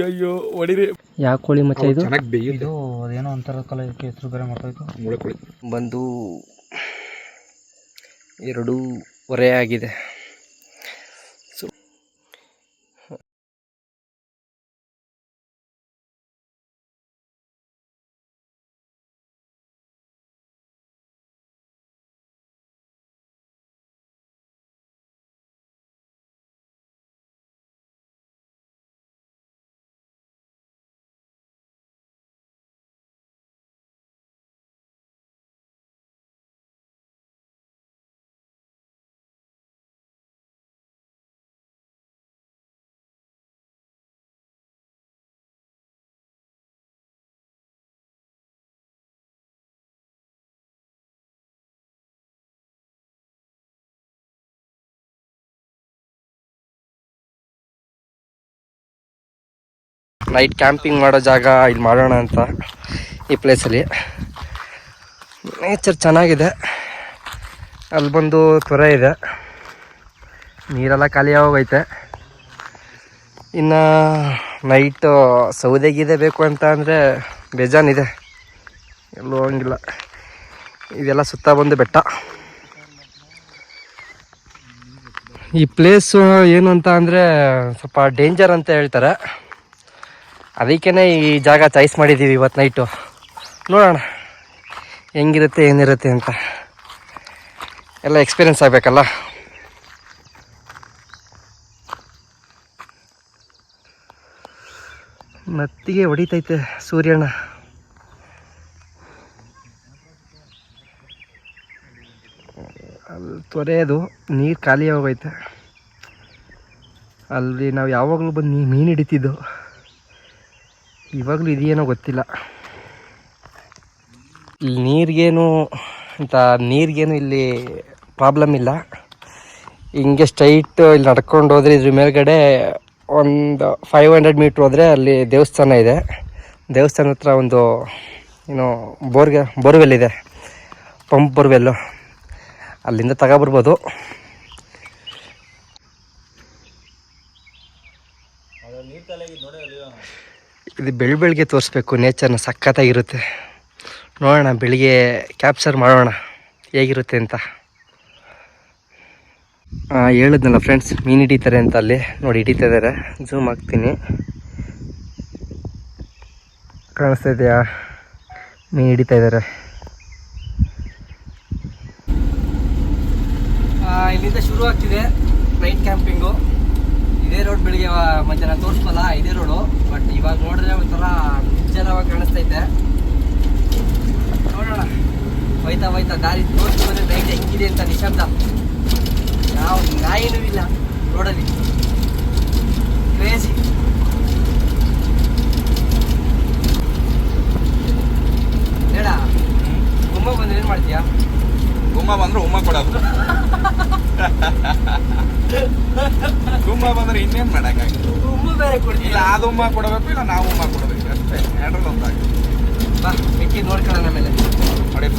ಅಯ್ಯೋ ಹೊಡಿರಿ ಯಾವ ಕೋಳಿ ಮಚ್ಚ ಇದು? ಚೆನ್ನಾಗಿ ಇದು ಅದೇನೋ ಒಂಥರ ಕಲರ್ ಹೆಸರು ಬೇರೆ ಮಾತಾಯ್ತು ಮುಳೆ ಕೋಳಿ. ಬಂದು ಎರಡೂವರೆ ಆಗಿದೆ. ನೈಟ್ ಕ್ಯಾಂಪಿಂಗ್ ಮಾಡೋ ಜಾಗ ಇಲ್ಲಿ ಮಾಡೋಣ ಅಂತ ಈ ಪ್ಲೇಸಲ್ಲಿ ನೇಚರ್ ಚೆನ್ನಾಗಿದೆ. ಅಲ್ಲಿ ಬಂದು ತೊರೆ ಇದೆ. ನೀರೆಲ್ಲ ಖಾಲಿ ಆಗೋಗೈತೆ. ಇನ್ನು ನೈಟು ಸೌದೆಗಿದೆ ಬೇಕು ಅಂತ ಅಂದರೆ ಬೇಜಾನಿದೆ. ಎಲ್ಲೂ ಹೋಗಂಗಿಲ್ಲ. ಇದೆಲ್ಲ ಸುತ್ತ ಬಂದು ಬೆಟ್ಟ. ಈ ಪ್ಲೇಸು ಏನು ಅಂತ ಅಂದರೆ ಸ್ವಲ್ಪ ಡೇಂಜರ್ ಅಂತ ಹೇಳ್ತಾರೆ. ಅದಕ್ಕೇ ಈ ಜಾಗ ಚಾಯ್ಸ್ ಮಾಡಿದ್ದೀವಿ ಇವತ್ತು ನೈಟು ನೋಡೋಣ. ಹೆಂಗಿರುತ್ತೆ, ಏನಿರುತ್ತೆ ಅಂತ. ಎಲ್ಲ ಎಕ್ಸ್ಪೀರಿಯನ್ಸ್ ಆಗಬೇಕಲ್ಲ? ಮತ್ತಿಗೆ ಹೊಡಿತೈತೆ ಸೂರ್ಯನ. ಅಲ್ಲಿ ತೊರೆಯೋದು, ನೀರು ಖಾಲಿ ಹೋಗೈತೆ ಅಲ್ಲಿ ನಾವು ಯಾವಾಗಲೂ ಬಂದು ಮೀನು ಹಿಡಿತಿದ್ದು. ಇವಾಗಲೂ ಇದೆಯೇನೋ ಗೊತ್ತಿಲ್ಲ. ಇಲ್ಲಿ ನೀರಿಗೇನು ಅಂತ ನೀರಿಗೇನು ಇಲ್ಲಿ ಪ್ರಾಬ್ಲಮ್ ಇಲ್ಲ. ಹಿಂಗೆ ಸ್ಟ್ರೈಟ್ ಇಲ್ಲಿ ನಡ್ಕೊಂಡು ಹೋದರೆ ಇದ್ರ ಮೇಲ್ಗಡೆ ಒಂದು ಫೈವ್ ಹಂಡ್ರೆಡ್ ಮೀಟ್ರ್ ಹೋದರೆ ಅಲ್ಲಿ ದೇವಸ್ಥಾನ ಇದೆ. ದೇವಸ್ಥಾನ ಹತ್ರ ಒಂದು ಏನು ಬೋರ್ಗೆ, ಬೋರ್ವೆಲ್ ಇದೆ. ಪಂಪ್ ಬೋರ್ವೆಲ್ಲು ಅಲ್ಲಿಂದ ತಗೊಬರ್ಬೋದು. ಇದು ಬೆಳ್ ಬೆಳಿಗ್ಗೆ ತೋರಿಸ್ಬೇಕು. ನೇಚರ್ನ ಸಖತ್ತಾಗಿರುತ್ತೆ. ನೋಡೋಣ, ಬೆಳಿಗ್ಗೆ ಕ್ಯಾಪ್ಚರ್ ಮಾಡೋಣ. ಹೇಗಿರುತ್ತೆ ಅಂತ. ಹೇಳಿದ್ನಲ್ಲ ಫ್ರೆಂಡ್ಸ್ ಮೀನು ಹಿಡಿತಾರೆ ಅಂತ ಅಲ್ಲಿ. ನೋಡಿ ಹಿಡಿತಾ ಇದ್ದಾರೆ ಝೂಮ್ ಹಾಕ್ತೀನಿ. ಕಾಣಿಸ್ತಾ ಇದೆಯಾ? ಮೀನು ಹಿಡಿತಾ ಇದ್ದಾರೆ. ಇಲ್ಲಿಂದ ಶುರು ಆಗ್ತಿದೆ. ನೈಟ್ ಕ್ಯಾಂಪಿಂಗು ಇದೇ ರೋಡ್ ಬೆಳಿಗ್ಗೆ ಮಧ್ಯಾಹ್ನ ತೋರಿಸ್ಬಲ್ಲ ಇದೇ ರೋಡು ಬಟ್ ಇವಾಗ ನೋಡಿದ್ರೆ ಒಂಥರ ಕಾಣಿಸ್ತೈತೆ ನೋಡೋಣ. ಹೋಯ್ತಾ ಹೋಯ್ತಾ ದಾರಿ ತೋರಿಸಿ ಬಂದ್ರೆ ನೈಟ್ ಹೆಂಗಿದೆ ಅಂತ ನಿಶಬ್ದ. ಯಾವ ನಾಯಿನೂ ಇಲ್ಲ ರೋಡಲ್ಲಿ. ಕ್ರೇಜಿ ಹೇಳ ಗುಮ್ಮ ಬಂದ್ರೆ ಏನು ಮಾಡ್ತೀಯಾ? ಗುಮ್ಮ ಬಂದ್ರೆ ಉಮ್ಮ ಕೊಡೋದು ಗುಮ್ಮ ಬಂದ್ರೆ ಇನ್ನೇನ್ ಮಾಡಕ್ಕಾಗ ಉಮ್ಮ ಬೇರೆ ಇಲ್ಲ ಕೊಡ್ತೀಯ ಅದು ಉಮ್ಮ ಕೊಡಬೇಕು ಇಲ್ಲ ನಾವು ಉಮ್ಮ ಕೊಡಬೇಕು.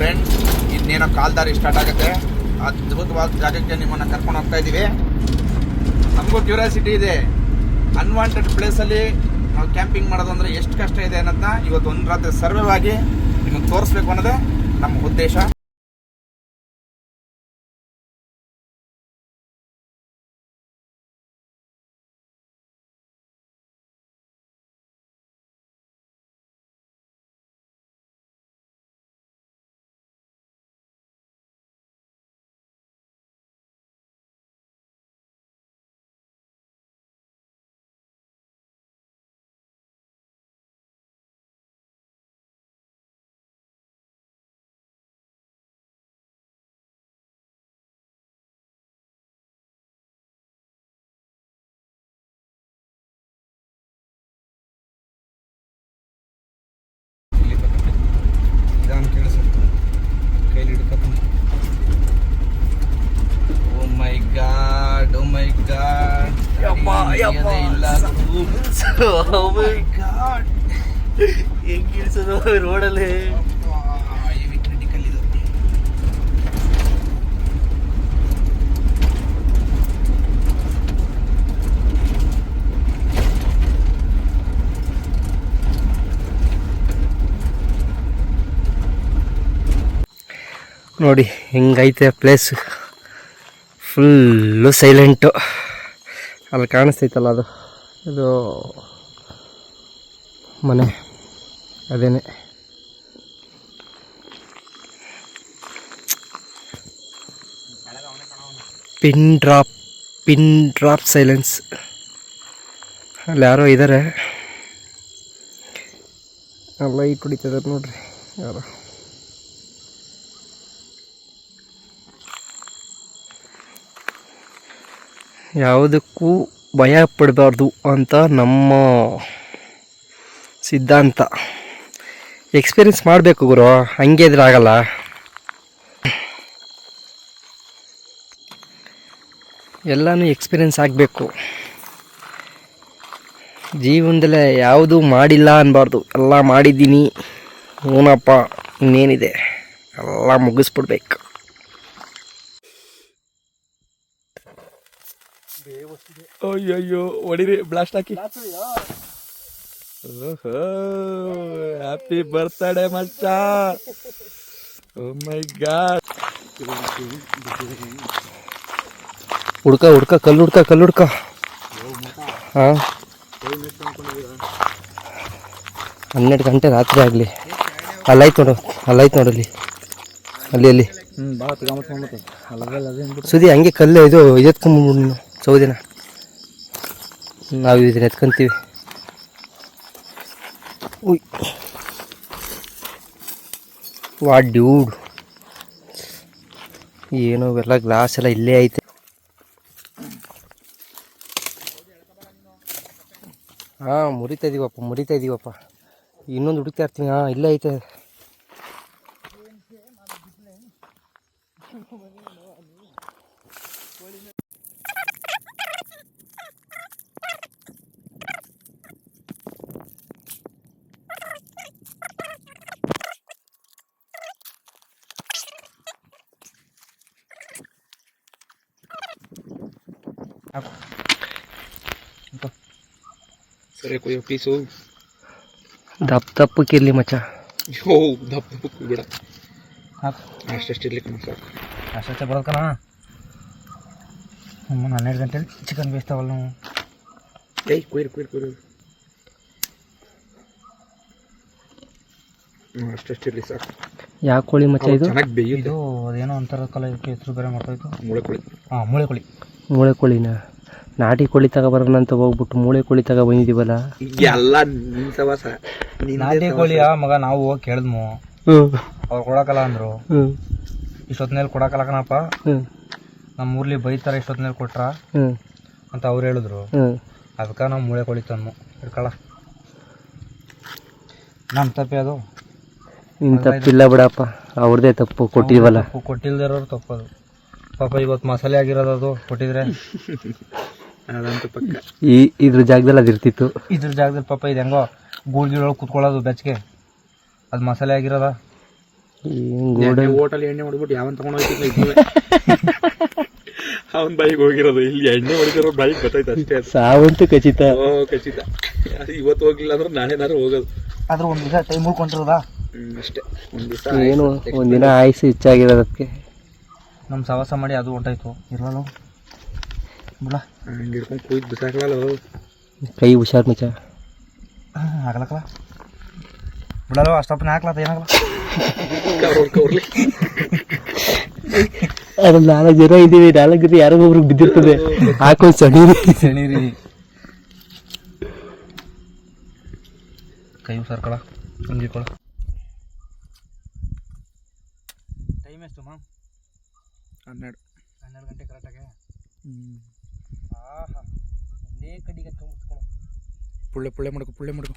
ಫ್ರೆಂಡ್ಸ್ ಇನ್ನೇನೋ ಕಾಲ್ದಾರಿ ಸ್ಟಾರ್ಟ್ ಆಗುತ್ತೆ. ಅದ್ಭುತವಾದ ಜಾಗಕ್ಕೆ ನಿಮ್ಮನ್ನು ಕರ್ಕೊಂಡು ಹೋಗ್ತಾ ಇದ್ದೀವಿ ನಮಗೂ ಕ್ಯೂರಿಯಾಸಿಟಿ ಇದೆ. ಅನ್ವಾಂಟೆಡ್ ಪ್ಲೇಸಲ್ಲಿ ನಾವು ಕ್ಯಾಂಪಿಂಗ್ ಮಾಡೋದು ಅಂದರೆ ಎಷ್ಟು ಕಷ್ಟ ಇದೆ ಅನ್ನೋದನ್ನ ಇವತ್ತು ಒಂದು ರಾತ್ರಿ ಸರ್ವೇವಾಗಿ ನಿಮಗೆ ತೋರಿಸ್ಬೇಕು ಅನ್ನೋದೇ ನಮ್ಮ ಉದ್ದೇಶ. ಹೆಂಗಿಳಿಸೋದು ರೋಡಲ್ಲಿ ನೋಡಿ ಹೆಂಗೈತೆ ಪ್ಲೇಸ್ ಫುಲ್ಲು ಸೈಲೆಂಟು ಅಲ್ಲಿ ಕಾಣಿಸ್ತೈತಲ್ಲ ಅದು? ಇದು ಮನೆ. ಅದೇನೆ. Pin drop pin drop silence. ಅಲ್ಲಿ ಯಾರೋ ಇದ್ದಾರೆ ಲೈಟ್ ಹೊಡಿತಿದ್ದಾರೆ ನೋಡ್ರಿ ಯಾರೋ. ಯಾವುದಕ್ಕೂ ಭಯ ಪಡಬಾರ್ದು ಅಂತ ನಮ್ಮ ಸಿದ್ಧಾಂತ. ಎಕ್ಸ್ಪೀರಿಯನ್ಸ್ ಮಾಡಬೇಕು ಗುರು, ಹಂಗೆ ಇದ್ರೆ ಆಗಲ್ಲ. ಎಲ್ಲನೂ ಎಕ್ಸ್ಪೀರಿಯನ್ಸ್ ಆಗಬೇಕು. ಜೀವನದಲ್ಲೇ ಯಾವುದೂ ಮಾಡಿಲ್ಲ ಅನ್ನಬಾರ್ದು ಎಲ್ಲ ಮಾಡಿದ್ದೀನಿ. ಹೂನಪ್ಪ, ಇನ್ನೇನಿದೆ? ಎಲ್ಲ ಮುಗಿಸ್ಬಿಡ್ಬೇಕು. ಅಯ್ಯಯ್ಯೋ ಹೊಡಿರಿ ಬ್ಲಾಸ್ಟ್ ಹಾಕಿ. ಹ್ಯಾಪಿ ಬರ್ತ್ಡೇ ಮಚ್ಚ. ಓ ಮೈ ಗಾಡ್ ಹುಡ್ಕ ಹುಡ್ಕ ಕಲ್ಲು ಹುಡ್ಕ ಕಲ್ಲು ಹುಡ್ಕ. ಹಾ. ಹನ್ನೆರಡು ಗಂಟೆ ರಾತ್ರಿ ಆಗಲಿ. ಅಲ್ಲಾಯ್ತು ನೋಡು ಅಲ್ಲಾಯ್ತು ನೋಡಲ್ಲಿ ಅಲ್ಲಿ. ಅಲ್ಲಿ ಸುದಿ ಹಂಗೆ ಕಲ್ಲು ಇದು ಎತ್ಕೊಂಡ್ಬಿಡು ಸೌದಿನ. ನಾವು ಇದನ್ನ ಎತ್ಕೊಂತೀವಿ. ಉಯ್. ವಾ ಡ್ಯೂಡ್. ಏನೋ ಇವೆಲ್ಲ ಗ್ಲಾಸ್ ಎಲ್ಲ ಇಲ್ಲೇ ಐತೆ. ಹಾಂ, ಮುರಿತಾ ಇದೀವಪ್ಪ ಮುರಿತಾ ಇದೀವಪ್ಪ. ಇನ್ನೊಂದು ಹುಡುಕ್ತಾ ಇರ್ತೀನಿ. ಹಾಂ, ಇಲ್ಲೇ ಐತೆ. ಸರಿ ಕೊಯ್ಯೋ ಪೀಸು ದಪ್ಪ ದಪ್ಪಕ್ಕಿರ್ಲಿ ಮಚ್ಚ ಯೋ ದಪ್ಪ ದಪ್ಪಕ್ಕೆ ಬಿಡ ಅಷ್ಟಷ್ಟು ಇರ್ಲಿಕ್ಕೆ ಸಾಕು ಅಷ್ಟೇ ಹ್ಞೂ ಹನ್ನೆರಡು ಗಂಟೆಲಿ ಚಿಕನ್ ಬೇಯಿಸ್ತಾವಲ್ಲ ನಾವು ಏಯ್ ಕೊಯ್ರಿ ಕೊಯ್ರಿ ಕೊಯ್ರಿ ಅಷ್ಟಷ್ಟು ಇರಲಿ ಸರ್ ಯಾವ ಕೋಳಿ ಮಚ್ಚ ಇದು ಚೆನ್ನಾಗಿ ಬೇಯಿದು ಅದೇನೋ ಒಂಥರ ಕಲ ಹೆಸರು ಬೇರೆ ಮಾಡ್ತಾಯಿತ್ತು ಮೂಳೆ ಕೋಳಿ ಹಾಂ ಮೂಳೆ ಕೋಳಿ ಮೂಳೆ ಕೋಳಿನ. ನಾಟಿ ಕೋಳಿ ತಗೊಬರೋಣ ಅಂತ ಹೋಗ್ಬಿಟ್ಟು ಮೂಳೆ ಕೋಳಿ ತಗೋ ಬಂದಿದ್ದೀವಲ್ಲ ಎಲ್ಲ ನಾಟಿ ಕೋಳಿಯ ಮಗ ನಾವು ಹೋಗಿ ಕೇಳಿದ್ಮು. ಅವ್ರು ಕೊಡಕಲ್ಲ ಅಂದ್ರು. ಇಷ್ಟೊತ್ತಿನಲ್ಲಿ ಕೊಡಕಲ್ಲ ಕಣಪ್ಪ. ಹ್ಞೂ ನಮ್ಮ ಊರ್ಲಿ ಬೈತಾರೆ ಇಷ್ಟೊತ್ತಿನಲ್ಲಿ ಕೊಟ್ರ ಹ್ಞೂ ಅಂತ ಅವ್ರು ಹೇಳಿದ್ರು. ಅದಕ್ಕೆ ನಾವು ಮೂಳೆ ಕೋಳಿ ತಂದ್ಮು. ಇಡ್ಕಳ ನಮ್ಮ ತಪ್ಪೆ ಅದು. ನಿನ್ನ ತಪ್ಪಿಲ್ಲ ಬಿಡಪ್ಪ. ಅವ್ರದೇ ತಪ್ಪು ಕೊಟ್ಟಿಲ್ವಲ್ಲ ತಪ್ಪು ಕೊಟ್ಟಿಲ್ದಿರೋರು ತಪ್ಪದು ಪಾಪ ಇವತ್ತು ಮಸಾಲೆ ಆಗಿರೋದು ಅದು ಕೊಟ್ಟಿದ್ರೆ. ಅದಂತೂ ಪಕ್ಕ. ಈ ಇದ್ರ ಜಾಗದಲ್ಲಿ ಅದಿರ್ತಿತ್ತು ಇದ್ರ ಜಾಗದಲ್ಲಿ ಪಾಪ ಇದು ಹೆಂಗೋ ಗೂಳ್ಗಿಳೊಳಗೆ ಕುತ್ಕೊಳ್ಳೋದು ಬೆಚ್ಚಗೆ ಅದು ಮಸಾಲೆ ಆಗಿರೋದ. ಹೋಟೆಲ್ ಎಣ್ಣೆ ಹೊಡ್ಬಿಟ್ಟು ಯಾವನ್ ತಗೊಂಡು ಹೋಗ್ತಿಲ್ಲ ಅವನ್ ಬಾಯಿಗೆ ಹೋಗಿರೋದು. ಇಲ್ಲಿ ಎಣ್ಣೆ ಹೊಡಿದಿರೋ ಬಾಯಿಗೆ ಗೊತ್ತಾಯ್ತು ಅಷ್ಟೇ ಅದು. ಸಾವಂತೂ ಖಚಿತ. ಓ ಖಚಿತ. ಅದು ಇವತ್ತು ಹೋಗಿಲ್ಲ ಅಂದ್ರೆ ನಾಳೆನಾರು ಹೋಗೋದು. ಆದ್ರೆ ಒಂದು ದಿವಸ ಟೈಮ್ ಉಳ್ಕೊಂಡಿರೋದಾ? ಅಷ್ಟೇ. ಒಂದ್ ದಿವಸ ಏನು ಒಂದಿನ ಆಯ್ಸು ಹೆಚ್ಚಾಗಿರೋದಕ್ಕೆ. ನಮ್ಮ ಸವಾಸ ಮಾಡಿ ಅದು ಹೊಂಟಾಯ್ತು. ಇರಲ್ಲ ಬಿಡ ಹಂಗೆ ಹಿಡ್ಕೊಂಡು ಕೂಯ್ದು ಬಿಸಾಕ್ಲಲ್ಲ? ಕೈ ಹುಷಾರ್ ಮಚ್ಚ. ಹಾಕ್ಲಕ್ಕಲ್ಲ ಬಿಡಲ್ಲ ಅಷ್ಟಪ್ಪನ ಹಾಕ್ಲತ್ತ ಏನಾಗಲ್ಲ ಅದು ನಾಲ್ಕು ಜನ ಇದ್ದೀವಿ ನಾಲ್ಕು ಜನ ಯಾರಿಗೊಬ್ರಿಗೆ ಬಿದ್ದಿರ್ತದೆ. ಹಾಕೊಂಡು ಸಡೀರಿ. ಸಣೀರಿ ಕೈ ಸರ್ಕೊಳ ತುಂಬಿಕೊಳ ಟೈಮ್ ಹನ್ನೆರಡು ಹನ್ನೆರಡು ಗಂಟೆ ಕರೆಕ್ಟಾಗೆ ಹ್ಮ್ ಆಹಾ ಒಂದೇ ಕಡಿಗೆ ಎತ್ಕೊಂಡ್ಬಿಟ್ಕೊಳ ಪುಳ್ಳೆ ಪುಳ್ಳೆ ಮಾಡ್ಕೊ ಪುಳ್ಳೆ ಮಾಡ್ಕೊ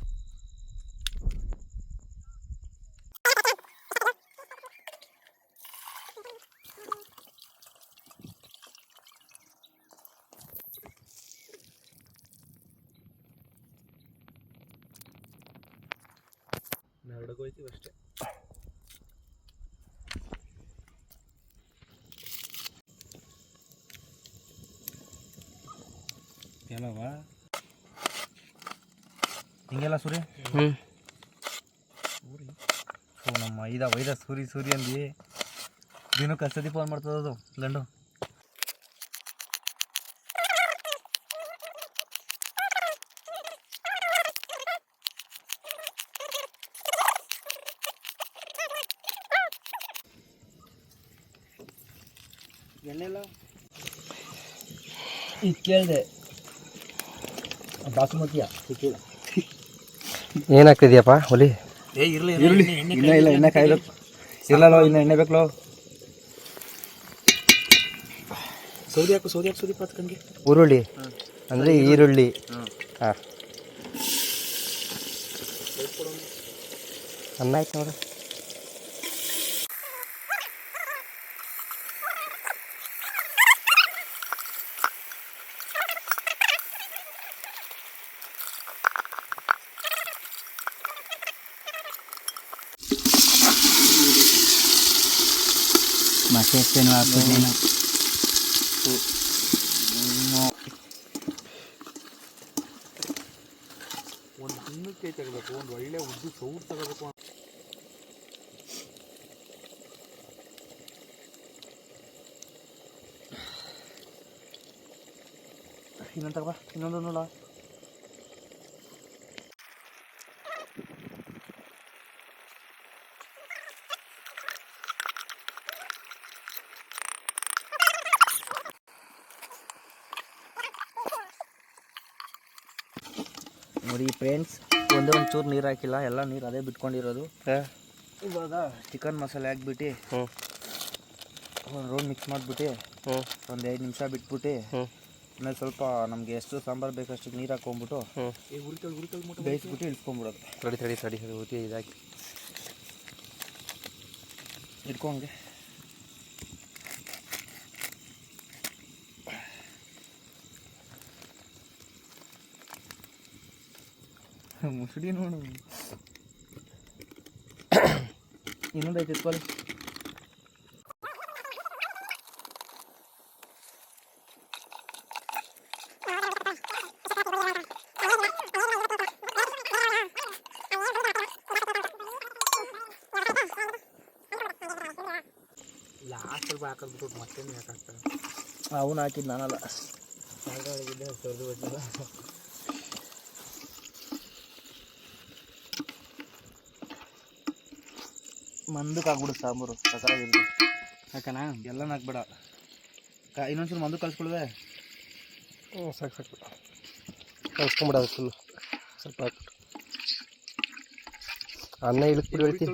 ಏನವ ಹಿಂಗೆಲ್ಲ ಸುರಿ? ಹ್ಞೂ ಓ ನಮ್ಮ ಐದ ವೈದ ಸೂರಿ ಸೂರಿ ಅಂದು. ದಿನಕ್ಕೆ ಕಸ್ತದಿ ಫೋನ್ ಮಾಡ್ತದದು ಗಂಡು ಎಣ್ಣೆಲ್ಲ ಈಗ ಕೇಳಿದೆ. ಬಾಸುಮತಿಯ ಏನಾಗ್ತಿದ್ಯಪ್ಪ ಹುಲಿ? ಏ ಇರ್ಲಿ ಇರ್ಲಿ ಇನ್ನ ಇಲ್ಲ ಎಣ್ಣೆ ಕಾಯ್ಬೇಕು. ಇನ್ನ ಎಣ್ಣೆ ಬೇಕಲೋ? ಸೌದಿ ಹಾಕು ಸೌದಿ ಹಾಕು ಸೌದಿ ಪಾತ್ಕಂಗೆ ಉರುಳಿ. ಅಂದರೆ ಈರುಳ್ಳಿ. ಹಾಂ. ಅನ್ನ ಆಯ್ತು ನೋಡು. ಹಾಕ್ಬಿಟ್ಟು ನೀನು ಒಂದು ಹಣ್ಣಕ್ಕೆ ಒಂದು ಒಳ್ಳೆ ಉದ್ದು ಸೌಟ್ ತಗೋಬೇಕು ಇನ್ನೊಂದು ಇನ್ನೊಂದು ನೋಡ ನೋಡಿ ಫ್ರೆಂಡ್ಸ್ ಒಂದೇ ಒಂದು ಚೂರು ನೀರು ಹಾಕಿಲ್ಲ ಎಲ್ಲ ನೀರು ಅದೇ ಬಿಟ್ಕೊಂಡಿರೋದು. ಇವಾಗ ಚಿಕನ್ ಮಸಾಲೆ ಹಾಕ್ಬಿಟ್ಟು ಒಂದು ರೌಂಡ್ ಮಿಕ್ಸ್ ಮಾಡಿಬಿಟ್ಟು ಒಂದು ಐದು ನಿಮಿಷ ಬಿಟ್ಬಿಟ್ಟು ಆಮೇಲೆ ಸ್ವಲ್ಪ ನಮಗೆ ಎಷ್ಟು ಸಾಂಬಾರು ಬೇಕಷ್ಟು ನೀರು ಹಾಕ್ಕೊಂಬಿಟ್ಟು ಹ್ಞೂ ಬೇಯಿಸ್ಬಿಟ್ಟು ಇಳ್ಸ್ಕೊಂಬಿಡೋದು ತಡಿ ತಡಿ ತಡಿ ಇದಾಕಿ. ಇಟ್ಕೊಂಗೆ ಮುಸುಡಿ ನೋಡು. ಇನ್ನೊಂದು ಐತೆ ಇಟ್ಕೊಳ್ಳಿ ಲಾಸ್ಟಲ್ಲಿ ಹಾಕಿದ್ಬಿಟ್ಟು ಮತ್ತೆ ಯಾಕಾಗ್ತದೆ ಅವನು ಹಾಕಿದ್ದು ನಾನಲ್ಲ. ಮಂದಕ್ಕೆ ಆಗ್ಬಿಡುತ್ತೆ ಸಾಂಬಾರು ಸಕರಾಗಿರ್ಲಿ ಯಾಕನಾ ಎಲ್ಲ ಹಾಕ್ಬೇಡ. ಕ ಇನ್ನೊಂದ್ಸಲ ಮಂದು ಕಳ್ಸ್ಕೊಳ್ವೆ ಹ್ಞೂ ಸಾಕು ಸಾಕು. ಕಳ್ಸ್ಕೊಂಬಿಡೋದು ಫುಲ್ಲು ಸ್ವಲ್ಪ ಹಾಕ್ಬಿಟ್ಟು. ಅನ್ನ ಇಳಿಸ್ಬಿಟ್ಟು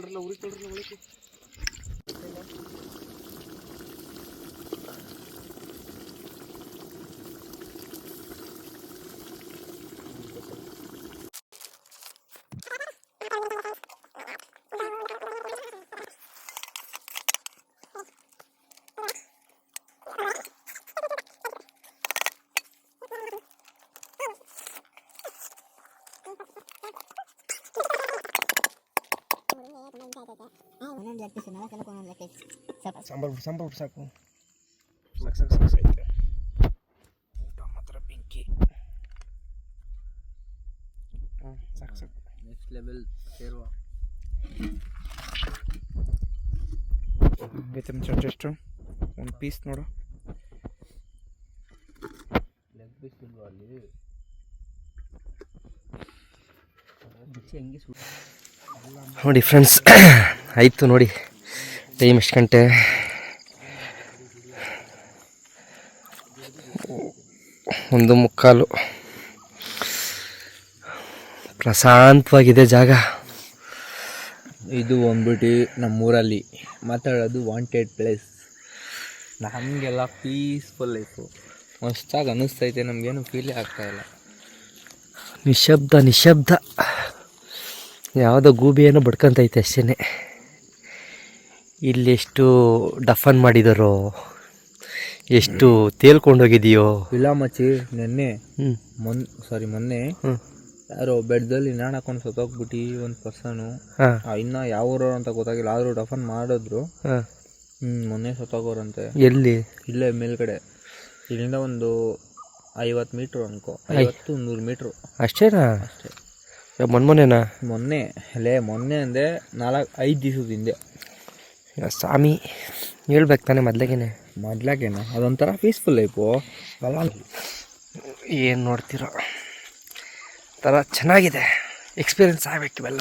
ಸಾಂಬಾರು ಸಾಂಬಾರು ಸಾಕು. ಸಾಕು ಸಾಕು ಸಾಕು ಐತೆ ಊಟ ಮಾತ್ರ ಬೆಂಕಿ. ಹ್ಞೂ ಸಾಕು ಸಾಕು. ನೆಕ್ಸ್ಟ್ ಲೆವೆಲ್ ಸೇರುವ. ಬೇತಮ್ ಚಾರ್ಜ್ ಎಷ್ಟು? ಒಂದು ಪೀಸ್ ನೋಡು. ಲೆಗ್ ಪೀಸ್ ಇಲ್ವಾ ಅಲ್ಲಿ? ನೋಡಿ ಫ್ರೆಂಡ್ಸ್ ಆಯಿತು ನೋಡಿ. ಟೈಮ್ ಎಷ್ಟು ಗಂಟೆ? ಒಂದು ಮುಕ್ಕಾಲು. ಪ್ರಶಾಂತವಾಗಿದೆ ಜಾಗ. ಇದು ಬಂದ್ಬಿಟ್ಟು ನಮ್ಮೂರಲ್ಲಿ. ಮಾತಾಡೋದು ವಾಂಟೆಡ್ ಪ್ಲೇಸ್ ನಮಗೆಲ್ಲ ಪೀಸ್ಫುಲ್ ಲೈಫು ಮಸ್ತಾಗಿ ಅನ್ನಿಸ್ತೈತೆ ನಮಗೇನು ಫೀಲೇ ಆಗ್ತಾಯಿಲ್ಲ ನಿಶಬ್ದ ನಿಶಬ್ದ. ಯಾವುದೋ ಗೂಬಿಯನ್ನು ಬಡ್ಕೊಂತೈತೆ ಅಷ್ಟೇ ಇಲ್ಲಿ ಎಷ್ಟು ಡಫನ್ ಮಾಡಿದಾರೋ ಎಷ್ಟು ತೇಲ್ಕೊಂಡೋಗಿದೆಯೋ. ಇಲ್ಲ ಮಚ್ಚಿ ನೆನ್ನೆ ಹ್ಞೂ ಮೊನ್ ಸಾರಿ ಮೊನ್ನೆ ಹ್ಞೂ ಯಾರೋ ಬೆಡ್ದಲ್ಲಿ ನಾನ್ ಹಾಕೊಂಡು ಸತ್ತೋಗ್ಬಿಟ್ಟು ಒಂದು ಪರ್ಸನು. ಹಾಂ. ಇನ್ನ ಯಾವ ಊರು ಅಂತ ಗೊತ್ತಾಗಿಲ್ಲ ಆದರೂ ಡಫನ್ ಮಾಡಿದ್ರು. ಹಾಂ. ಹ್ಞೂ ಮೊನ್ನೆ ಸತ್ತೋಗೋರಂತೆ. ಎಲ್ಲಿ? ಇಲ್ಲೇ ಮೇಲ್ಗಡೆ. ಇಲ್ಲಿಂದ ಒಂದು ಐವತ್ತು ಮೀಟ್ರು ಅನ್ಕೋ. ಐವತ್ತು ನೂರು ಮೀಟ್ರು. ಅಷ್ಟೇನಾ? ಅಷ್ಟೇ. ಮೊನ್ಮೊನೆನಾ ಮೊನ್ನೆ ಅಲ್ಲೇ ಮೊನ್ನೆ ಅಂದೆ ನಾಲ್ಕು ಐದು ದಿವಸದ ಹಿಂದೆ. ಸ್ವಾಮಿ ಹೇಳ್ಬೇಕು ತಾನೆ ಮೊದ್ಲಾಗೇನೆ. ಮೊದ್ಲಾಗೇನ? ಅದೊಂಥರ ಪೀಸ್ಫುಲ್ ಲೈಫು ಅಲ್ಲ. ಏನು ನೋಡ್ತೀರೋ. ಥರ ಚೆನ್ನಾಗಿದೆ. ಎಕ್ಸ್ಪೀರಿಯನ್ಸ್ ಆಗ್ಬೇಕು ಇವೆಲ್ಲ.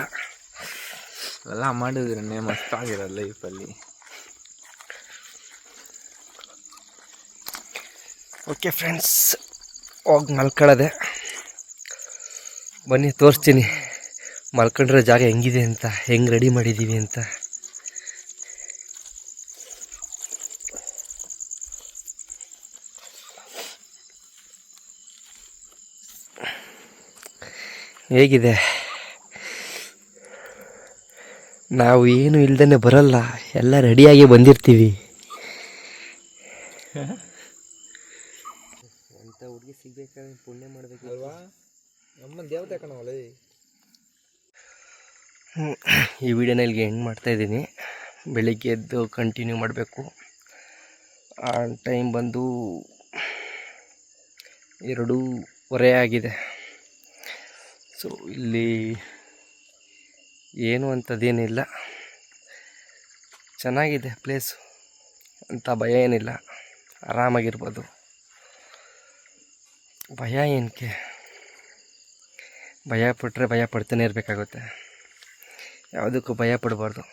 ಎಲ್ಲ ಮಾಡಿದ್ರೆ ಮಸ್ತ್ ಆಗಿರೋ ಲೈಫಲ್ಲಿ ಓಕೆ ಫ್ರೆಂಡ್ಸ್ ಹೋಗಿ ಮಲ್ಕೊಳ್ಳೋದೆ. ಬನ್ನಿ ತೋರಿಸ್ತೀನಿ. ಮಲ್ಕೊಂಡ್ರೆ ಜಾಗ ಹೆಂಗಿದೆ ಅಂತ ಹೆಂಗೆ ರೆಡಿ ಮಾಡಿದ್ದೀವಿ ಅಂತ. ಹೇಗಿದೆ? ನಾವು ಏನು ಇಲ್ದೇ ಬರಲ್ಲ ಎಲ್ಲ ರೆಡಿಯಾಗಿ ಬಂದಿರ್ತೀವಿ. ಅಂತ ಹುಡುಗಿ ಸಿಗ್ಬೇಕಾದ್ರೆ ಪುಣ್ಯ ಮಾಡಬೇಕು. ಅಲ್ವಾ? ನಮ್ಮ ದೇವತೆ ಕಣವಲ್ಲ ಈ ವಿಡಿಯೋನ ಇಲ್ಲಿಗೆ ಎಂಡ್ ಮಾಡ್ತಾ ಇದ್ದೀನಿ. ಬೆಳಿಗ್ಗೆ ಎದ್ದು ಕಂಟಿನ್ಯೂ ಮಾಡಬೇಕು. ಆ ಟೈಮ್ ಬಂದು ಎರಡೂವರೆ ಆಗಿದೆ. ಸೊ ಇಲ್ಲಿ ಏನು ಅಂಥದ್ದೇನಿಲ್ಲ ಚೆನ್ನಾಗಿದೆ ಪ್ಲೇಸು ಅಂತ ಭಯ ಏನಿಲ್ಲ. ಆರಾಮಾಗಿರ್ಬೋದು. ಭಯ ಏನಕ್ಕೆ ಭಯ ಪಟ್ಟರೆ ಭಯ ಪಡ್ತಾನೆ ಇರಬೇಕಾಗುತ್ತೆ. ಯಾವುದಕ್ಕೂ ಭಯ ಪಡಬಾರ್ದು.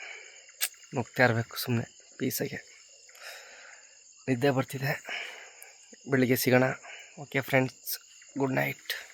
ನುಗ್ತಾ ಇರಬೇಕು ಸುಮ್ಮನೆ ಪೀಸಾಗೆ ನಿದ್ದೆ ಬರ್ತಿದೆ. ಬೆಳಿಗ್ಗೆ ಸಿಗೋಣ. Okay friends good night